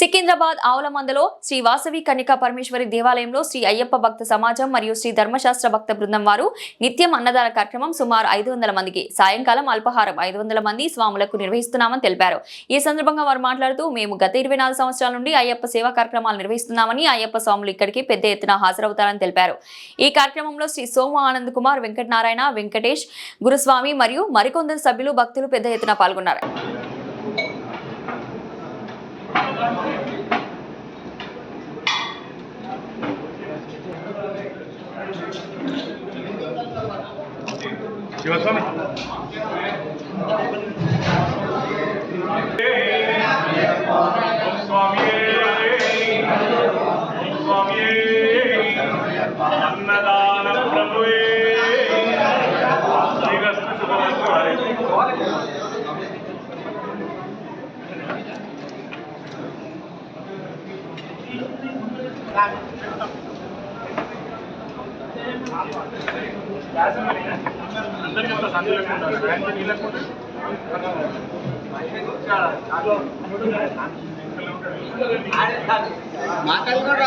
సికింద్రాబాద్ ఆవులమందలో శ్రీ వాసవి కన్యకా పరమేశ్వరి దేవాలయంలో శ్రీ అయ్యప్ప భక్త సమాజం మరియు శ్రీ ధర్మశాస్త్ర భక్త బృందం వారు నిత్యం అన్నదాన కార్యక్రమం సుమారు ఐదు వందల మందికి సాయంకాలం అల్పహారం ఐదు వందల మంది స్వాములకు నిర్వహిస్తున్నామని తెలిపారు. ఈ సందర్భంగా వారు మాట్లాడుతూ మేము గత ఇరవై నాలుగు సంవత్సరాల నుండి అయ్యప్ప సేవా కార్యక్రమాలు నిర్వహిస్తున్నామని అయ్యప్ప స్వాములు ఇక్కడికి పెద్ద ఎత్తున హాజరవుతారని తెలిపారు. ఈ కార్యక్రమంలో శ్రీ సోమ ఆనంద్ కుమార్ వెంకటనారాయణ వెంకటేష్ గురుస్వామి మరియు మరికొందరు సభ్యులు భక్తులు పెద్ద ఎత్తున పాల్గొన్నారు. శివస్వామి ఓం స్వామియే ఓం స్వామియే అన్నదాన ప్రభువే మాటలు కూడా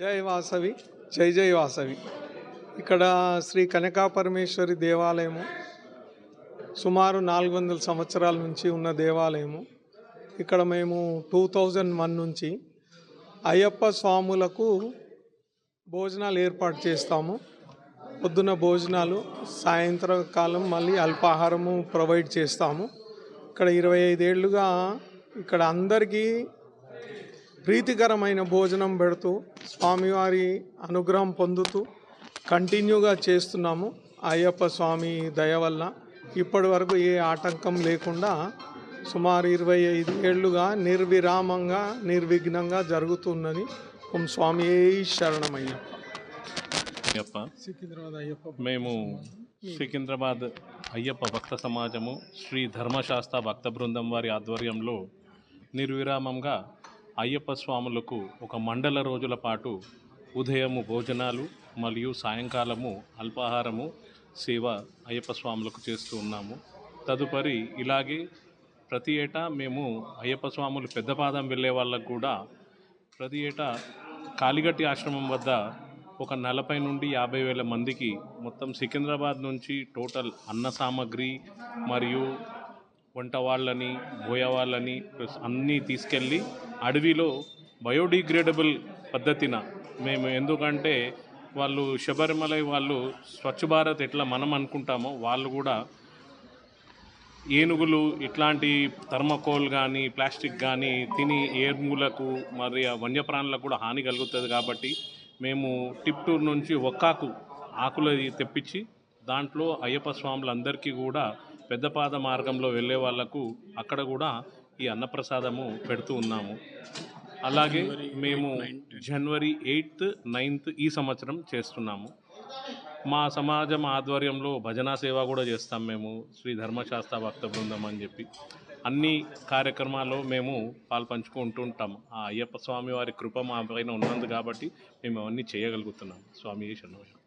జై వాసవి జై జై వాసవి. ఇక్కడ శ్రీ కనకా పరమేశ్వరి దేవాలయము సుమారు నాలుగు వందల సంవత్సరాల నుంచి ఉన్న దేవాలయము. ఇక్కడ మేము టూ థౌజండ్ వన్ నుంచి అయ్యప్ప స్వాములకు భోజనాలు ఏర్పాటు చేస్తాము. పొద్దున భోజనాలు సాయంత్రం కాలం మళ్ళీ అల్పాహారము ప్రొవైడ్ చేస్తాము. ఇక్కడ ఇరవై ఐదేళ్ళుగా ఇక్కడ అందరికీ ప్రీతికరమైన భోజనం పెడుతూ స్వామివారి అనుగ్రహం పొందుతూ కంటిన్యూగా చేస్తున్నాము. అయ్యప్ప స్వామి దయ వల్ల ఇప్పటి వరకు ఏ ఆటంకం లేకుండా సుమారు ఇరవై ఐదు ఏళ్ళుగా నిర్విరామంగా నిర్విఘ్నంగా జరుగుతున్నది ఓం స్వామి శరణమయ్యప్ప అయ్యప్ప సికింద్రాబాద్ అయ్యప్ప మేము సికింద్రాబాద్ అయ్యప్ప భక్త సమాజము శ్రీ ధర్మశాస్త్ర భక్త బృందం వారి ఆధ్వర్యంలో నిర్విరామంగా అయ్యప్ప స్వాములకు ఒక మండల రోజుల పాటు ఉదయము భోజనాలు మరియు సాయంకాలము అల్పాహారము సేవ అయ్యప్ప స్వాములకు చేస్తూ ఉన్నాము. తదుపరి ఇలాగే ప్రతి ఏటా మేము అయ్యప్ప స్వాములు పెద్దపాదం వెళ్ళే వాళ్ళకు కూడా ప్రతి ఏటా కాలిగట్టి ఆశ్రమం వద్ద ఒక నలభై నుండి యాభై వేల మందికి మొత్తం సికింద్రాబాద్ నుంచి టోటల్ అన్న సామాగ్రి మరియు వంట వాళ్ళని బోయ వాళ్ళని ప్లస్ అన్నీ తీసుకెళ్ళి అడవిలో బయోడిగ్రేడబుల్ పద్ధతిన మేము ఎందుకంటే వాళ్ళు శబరిమలై వాళ్ళు స్వచ్ఛ భారత్ ఎట్లా మనం అనుకుంటామో వాళ్ళు కూడా ఏనుగులు ఇట్లాంటి థర్మకోల్ కానీ ప్లాస్టిక్ కానీ తిని ఏనుగులకు మరి వన్యప్రాణులకు కూడా హాని కలుగుతుంది కాబట్టి మేము టిప్టూర్ నుంచి ఒక్కాకు ఆకులు తెప్పించి దాంట్లో అయ్యప్ప స్వాములందరికీ కూడా పెద్దపాద మార్గంలో వెళ్ళే వాళ్ళకు అక్కడ కూడా ఈ అన్నప్రసాదము పెడుతూ ఉన్నాము. అలాగే మేము జనవరి ఎయిత్ నైన్త్ ఈ సంవత్సరం చేస్తున్నాము. మా సమాజం ఆధ్వర్యంలో భజనా సేవ కూడా చేస్తాం మేము. శ్రీ ధర్మశాస్త్ర భక్త బృందం అని చెప్పి. అన్ని కార్యక్రమాల్లో మేము పాల్పంచుకుంటుంటాం. ఆ అయ్యప్ప స్వామి వారి కృప మా పైన ఉన్నది కాబట్టి మేము అవన్నీ చేయగలుగుతున్నాం. స్వామి శరణం.